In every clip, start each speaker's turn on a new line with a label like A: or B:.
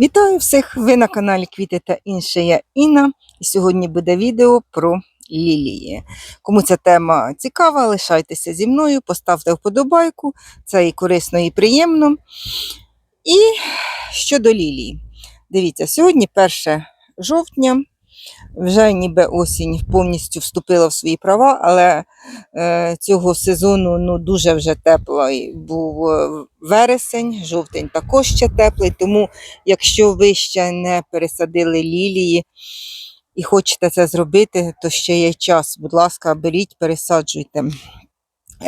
A: Вітаю всіх! Ви на каналі Квіти та інше. Я Інна. І сьогодні буде відео про лілії. Кому ця тема цікава, лишайтеся зі мною, поставте вподобайку, це і корисно, і приємно. І щодо лілії. Дивіться, сьогодні 1 жовтня, вже ніби осінь повністю вступила в свої права, але цього сезону ну, дуже вже теплий був е, вересень, жовтень також ще теплий, тому якщо ви ще не пересадили лілії і хочете це зробити, то ще є час. Будь ласка, беріть, пересаджуйте.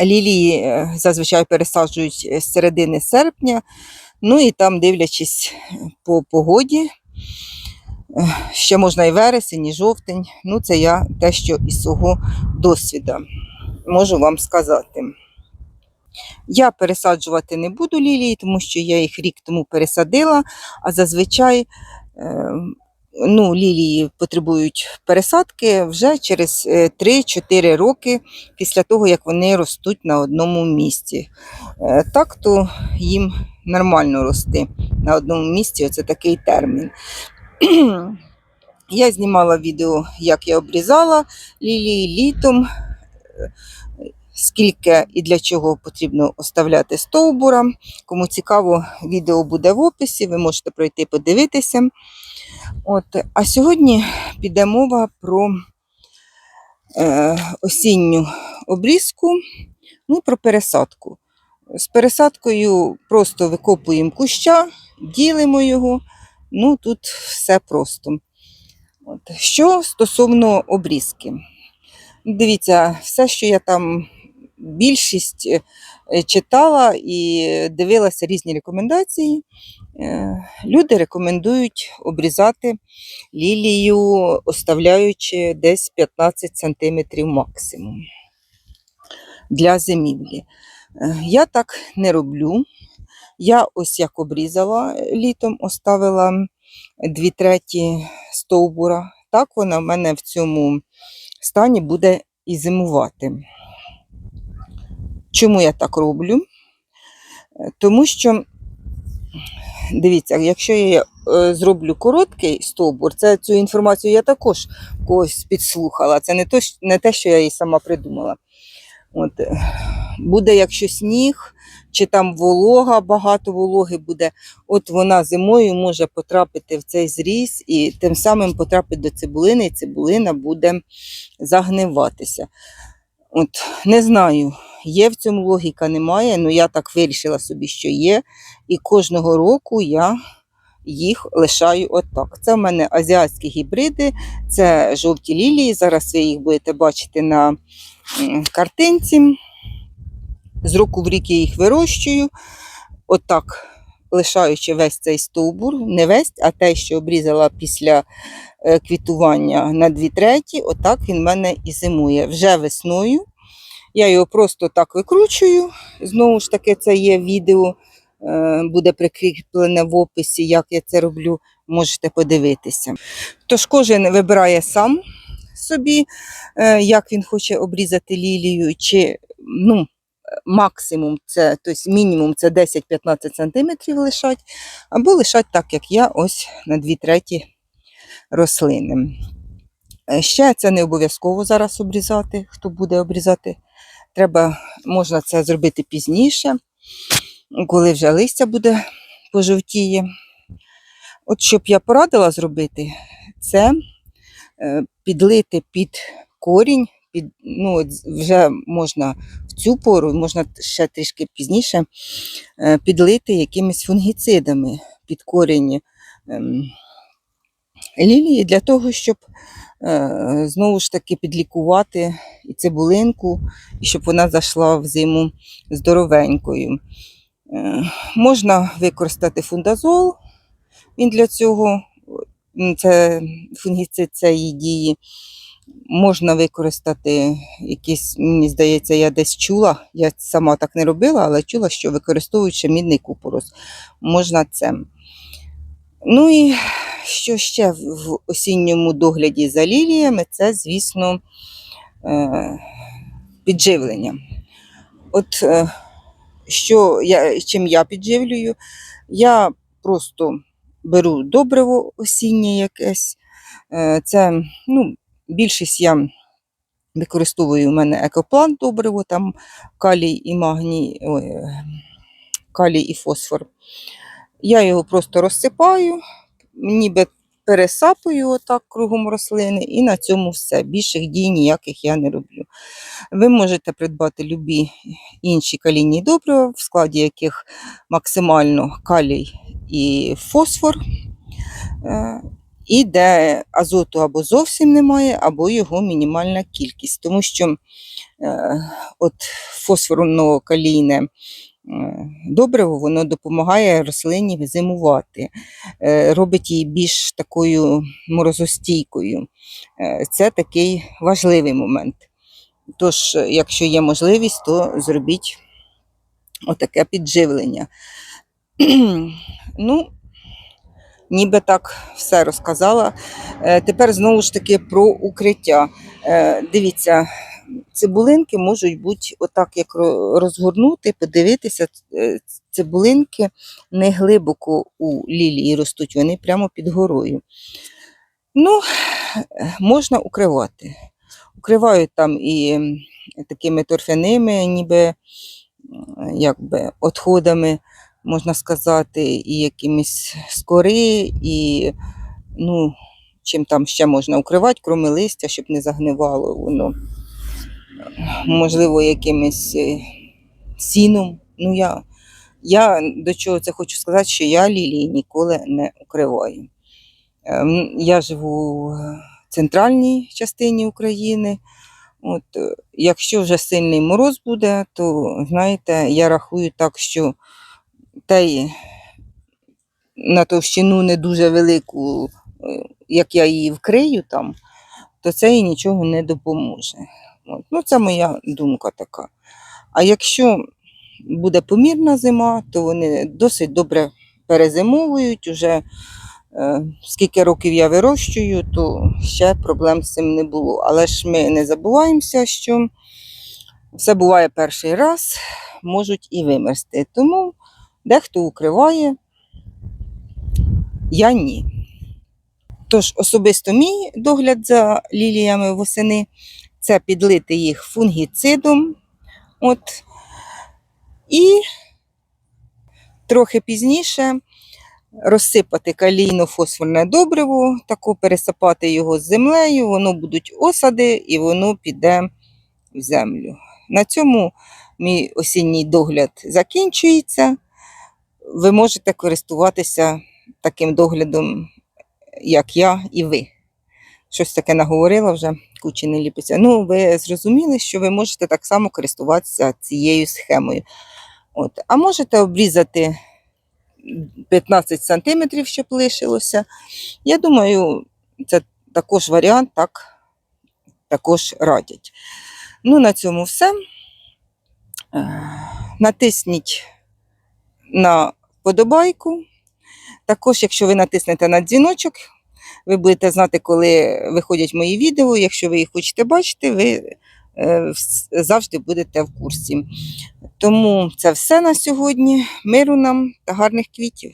A: Лілії е, зазвичай пересаджують з середини серпня, ну і там, дивлячись по погоді, е, ще можна і вересень, і жовтень. Ну, це я те, що із свого досвіду можу вам сказати. Я пересаджувати не буду лілії, тому що я їх рік тому пересадила, а зазвичай е, ну, лілії потребують пересадки вже через е, 3-4 роки після того, як вони ростуть на одному місці. Е, Так то їм нормально рости на одному місці, оце такий термін. Я знімала відео, як я обрізала лілії літом, е, скільки і для чого потрібно оставляти стовбура. Кому цікаво, відео буде в описі, ви можете пройти подивитися. От. А сьогодні піде мова про е, осінню обрізку, ну, про пересадку. З пересадкою просто викопуємо куща, ділимо його. Ну, тут все просто. От. Що стосовно обрізки. Дивіться, все, що я там більшість е, читала і дивилася різні рекомендації. Е, Люди рекомендують обрізати лілію, оставляючи десь 15 см максимум для зимівлі. Е, Я так не роблю. Я ось як обрізала літом, оставила 2 треті стовбура. Так вона в мене в цьому стані буде і зимувати. Чому я так роблю? Е, Тому що, дивіться, якщо я е, зроблю короткий стовбур, це цю інформацію я також когось підслухала. Це не, те, що я її сама придумала. От, е, буде, якщо сніг, чи там волога, багато вологи буде, от вона зимою може потрапити в цей зріз і тим самим потрапить до цибулини, і цибулина буде загниватися. От, не знаю, є в цьому логіка, немає, але я так вирішила собі, що є. І кожного року я їх лишаю отак. Це в мене азіатські гібриди, це жовті лілії. Зараз ви їх будете бачити на картинці. З року в рік я їх вирощую. Отак, лишаючи весь цей стовбур, не весь, а те, що обрізала після е, квітування на дві треті, отак він в мене і зимує. Вже весною. Я його просто так викручую. Знову ж таки, це є відео, е, буде прикріплене в описі, як я це роблю, можете подивитися. Тож кожен вибирає сам собі, е, як він хоче обрізати лілію, чи ну, максимум, це, тобто мінімум це 10-15 см лишать, або лишать так, як я, ось на 2 треті рослини. Е, Ще це не обов'язково зараз обрізати, хто буде обрізати. Треба, можна це зробити пізніше, коли вже листя буде пожовтіє. От що б я порадила зробити, це підлити під корінь, під, ну, вже можна в цю пору, можна ще трішки пізніше е, підлити якимись фунгіцидами під корінь ем, лілії для того, щоб е, знову ж таки підлікувати і цибулинку, і щоб вона зайшла в зиму здоровенькою. Е, Можна використати фундазол, він для цього, це фунгіцид цієї дії. Можна використати якісь, мені здається, я десь чула, я сама так не робила, але чула, що використовуючи мідний купорос, можна це. Ну і що ще в в осінньому догляді за ліліями, це, звісно, е, підживлення. От е, що я, чим я підживлюю, я просто беру добриво осіннє якесь. Е, Це ну, більшість я використовую у мене екоплан добриво, там калій і магній, ой, е, калій і фосфор. Я його просто розсипаю, ніби пересапую отак кругом рослини, і на цьому все. Більших дій ніяких я не роблю. Ви можете придбати любі інші калійні добрива, в складі яких максимально калій і фосфор, е, і де азоту або зовсім немає, або його мінімальна кількість. Тому що е, от фосфорно-калійне е, добриво воно допомагає рослині зимувати, робить її більш такою морозостійкою. Це такий важливий момент. Тож, якщо є можливість, то зробіть отаке підживлення. Ну, ніби так все розказала. Е, Тепер знову ж таки про укриття. Е, Дивіться, цибулинки можуть бути отак, як розгорнути, подивитися. Е, Цибулинки не глибоко у лілії ростуть, вони прямо під горою. Ну, можна укривати. Укривають там і такими торфяними, ніби якби отходами, можна сказати, і якимись скори, і ну, чим там ще можна укривати, крім листя, щоб не загнивало воно. Можливо, якимось е, сіном. Ну, я, я до чого це хочу сказати, що я лілії ніколи не укриваю. Ем, Я живу в центральній частині України. От, е, якщо вже сильний мороз буде, то знаєте, я рахую так, що те на товщину не дуже велику, е, як я її вкрию там, то це їй нічого не допоможе. От. Ну, це моя думка така. А якщо буде помірна зима, то вони досить добре перезимовують. Уже е, скільки років я вирощую, то ще проблем з цим не було. Але ж ми не забуваємося, що все буває перший раз, можуть і вимерзти. Тому дехто укриває, я ні. Тож особисто мій догляд за ліліями восени це підлити їх фунгіцидом. От. І трохи пізніше розсипати калійно-фосфорне добриво, тако пересипати його з землею, воно будуть осади і воно піде в землю. На цьому мій осінній догляд закінчується. Ви можете користуватися таким доглядом, як я і ви. Щось таке наговорила вже, кучі не ліпиться. Ну, ви зрозуміли, що ви можете так само користуватися цією схемою. От. А можете обрізати 15 сантиметрів, щоб лишилося. Я думаю, це також варіант, так також радять. Ну, на цьому все. Е, Натисніть на вподобайку. Також, якщо ви натиснете на дзвіночок, ви будете знати, коли виходять мої відео. Якщо ви їх хочете бачити, ви е, завжди будете в курсі. Тому це все на сьогодні. Миру нам та гарних квітів.